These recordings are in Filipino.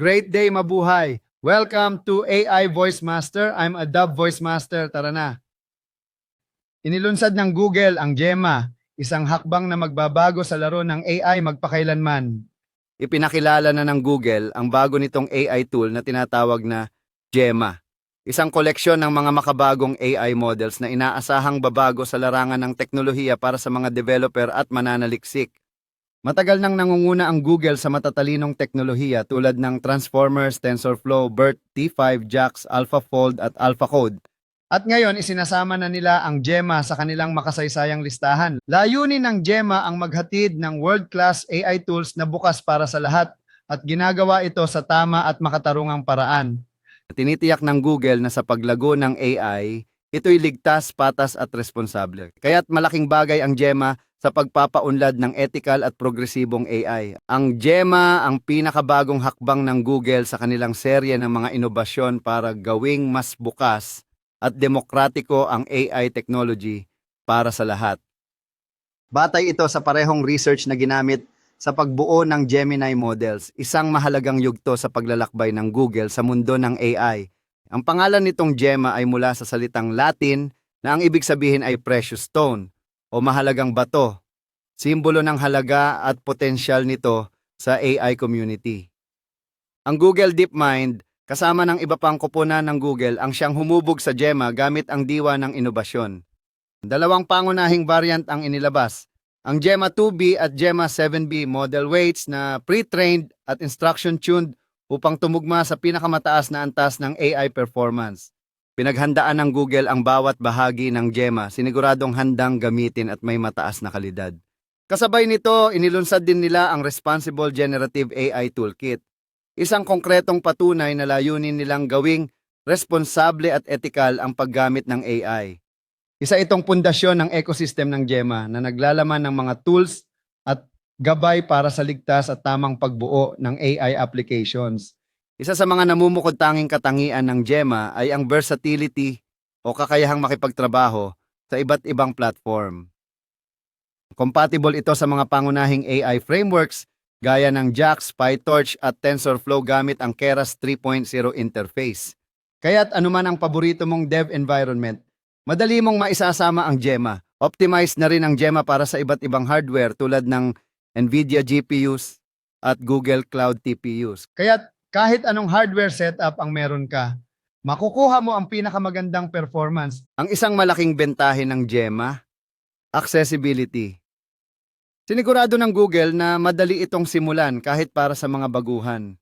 Great day, mabuhay. Welcome to AI Voice Master. I'm a Dub Voice Master. Tara na. Inilunsad ng Google ang Gemma, isang hakbang na magbabago sa laro ng AI magpakailanman. Ipinakilala na ng Google ang bago nitong AI tool na tinatawag na Gemma. Isang koleksyon ng mga makabagong AI models na inaasahang babago sa larangan ng teknolohiya para sa mga developer at mananaliksik. Matagal nang nangunguna ang Google sa matatalinong teknolohiya tulad ng Transformers, TensorFlow, BERT, T5, JAX, AlphaFold at AlphaCode. At ngayon, isinasama na nila ang Gemma sa kanilang makasaysayang listahan. Layunin ng Gemma ang maghatid ng world-class AI tools na bukas para sa lahat at ginagawa ito sa tama at makatarungang paraan. Tinitiyak ng Google na sa paglago ng AI, ito'y ligtas, patas at responsable. Kaya't malaking bagay ang Gemma sa pagpapaunlad ng ethical at progresibong AI. Ang Gemma ang pinakabagong hakbang ng Google sa kanilang serye ng mga inobasyon para gawing mas bukas at demokratiko ang AI technology para sa lahat. Batay ito sa parehong research na ginamit sa pagbuo ng Gemini models, isang mahalagang yugto sa paglalakbay ng Google sa mundo ng AI. Ang pangalan nitong Gemma ay mula sa salitang Latin na ang ibig sabihin ay precious stone o mahalagang bato, simbolo ng halaga at potensyal nito sa AI community. Ang Google DeepMind, kasama ng iba pang koponan ng Google, ang siyang humubog sa Gemma gamit ang diwa ng inobasyon. Dalawang pangunahing variant ang inilabas, ang Gemma 2B at Gemma 7B model weights na pre-trained at instruction-tuned upang tumugma sa pinakamataas na antas ng AI performance. Pinaghandaan ng Google ang bawat bahagi ng Gemma, siniguradong handang gamitin at may mataas na kalidad. Kasabay nito, inilunsad din nila ang Responsible Generative AI Toolkit, isang konkretong patunay na layunin nilang gawing responsable at ethical ang paggamit ng AI. Isa itong pundasyon ng ecosystem ng Gemma na naglalaman ng mga tools at gabay para sa ligtas at tamang pagbuo ng AI applications. Isa sa mga namumukod tanging katangian ng Gemma ay ang versatility o kakayahang makipagtrabaho sa iba't ibang platform. Compatible ito sa mga pangunahing AI frameworks gaya ng JAX, PyTorch at TensorFlow gamit ang Keras 3.0 interface. Kaya't anuman ang paborito mong dev environment, Madali mong maisasama ang Gemma. Optimized na rin ang Gemma para sa iba't ibang hardware tulad ng NVIDIA GPUs at Google Cloud TPUs. kaya't kahit anong hardware setup ang meron ka, makukuha mo ang pinakamagandang performance Ang isang malaking bentahe ng Gemma, accessibility. Sinigurado ng Google na madali itong simulan kahit para sa mga baguhan.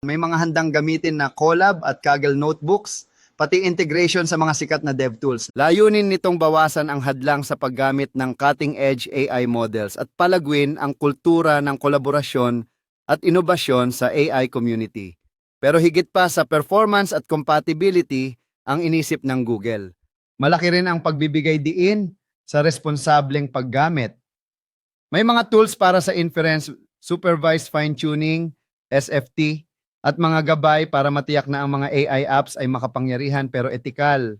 May mga handang gamitin na Colab at Kaggle notebooks, pati integration sa mga sikat na DevTools. Layunin nitong bawasan ang hadlang sa paggamit ng cutting-edge AI models at palagwin ang kultura ng kolaborasyon at inobasyon sa AI community. Pero higit pa sa performance at compatibility ang inisip ng Google. Malaki rin ang pagbibigay diin sa responsableng paggamit. May mga tools para sa inference, supervised fine-tuning, SFT, at mga gabay para matiyak na ang mga AI apps ay makapangyarihan pero etikal.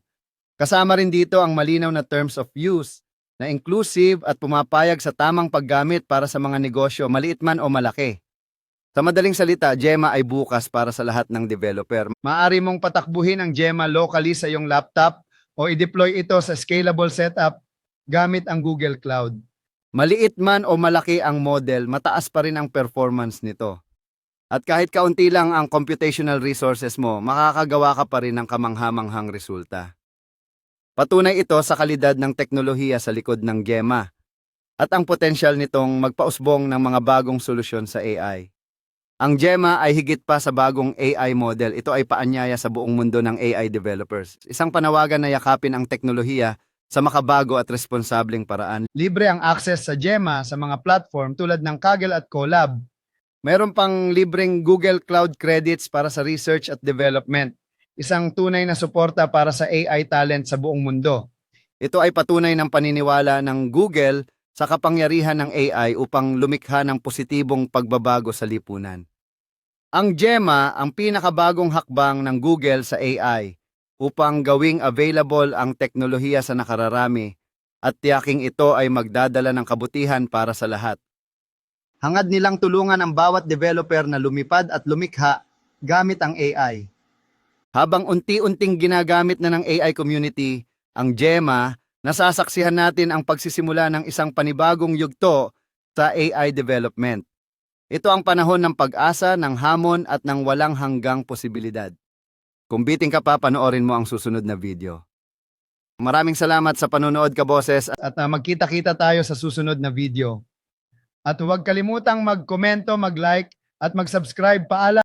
Kasama rin dito ang malinaw na terms of use na inclusive at pumapayag sa tamang paggamit para sa mga negosyo, maliit man o malaki. Sa madaling salita, Gemma ay bukas para sa lahat ng developer. Maari mong patakbuhin ang Gemma locally sa iyong laptop o i-deploy ito sa scalable setup gamit ang Google Cloud. Maliit man o malaki ang model, mataas pa rin ang performance nito. At kahit kaunti lang ang computational resources mo, makakagawa ka pa rin ng kamanghamanghang resulta. Patunay ito sa kalidad ng teknolohiya sa likod ng Gemma at ang potensyal nitong magpausbong ng mga bagong solusyon sa AI. Ang Gemma ay higit pa sa bagong AI model. Ito ay paanyaya sa buong mundo ng AI developers. Isang panawagan na yakapin ang teknolohiya sa makabago at responsableng paraan. Libre ang access sa Gemma sa mga platform tulad ng Kaggle at Colab. Meron pang libreng Google Cloud credits para sa research at development. Isang tunay na suporta para sa AI talent sa buong mundo. Ito ay patunay ng paniniwala ng Google sa kapangyarihan ng AI upang lumikha ng positibong pagbabago sa lipunan. Ang Gemma ang pinakabagong hakbang ng Google sa AI upang gawing available ang teknolohiya sa nakararami at tiyaking ito ay magdadala ng kabutihan para sa lahat. Hangad nilang tulungan ang bawat developer na lumipad at lumikha gamit ang AI. Habang unti-unting ginagamit na ng AI community ang GEMA, nasasaksihan natin ang pagsisimula ng isang panibagong yugto sa AI development. Ito ang panahon ng pag-asa, ng hamon at ng walang hanggang posibilidad. Kung biting ka pa, panoorin mo ang susunod na video. Maraming salamat sa panonood ka, boses. At ah, magkita-kita tayo sa susunod na video. At huwag kalimutang mag-komento, mag-like at mag-subscribe. Paalam!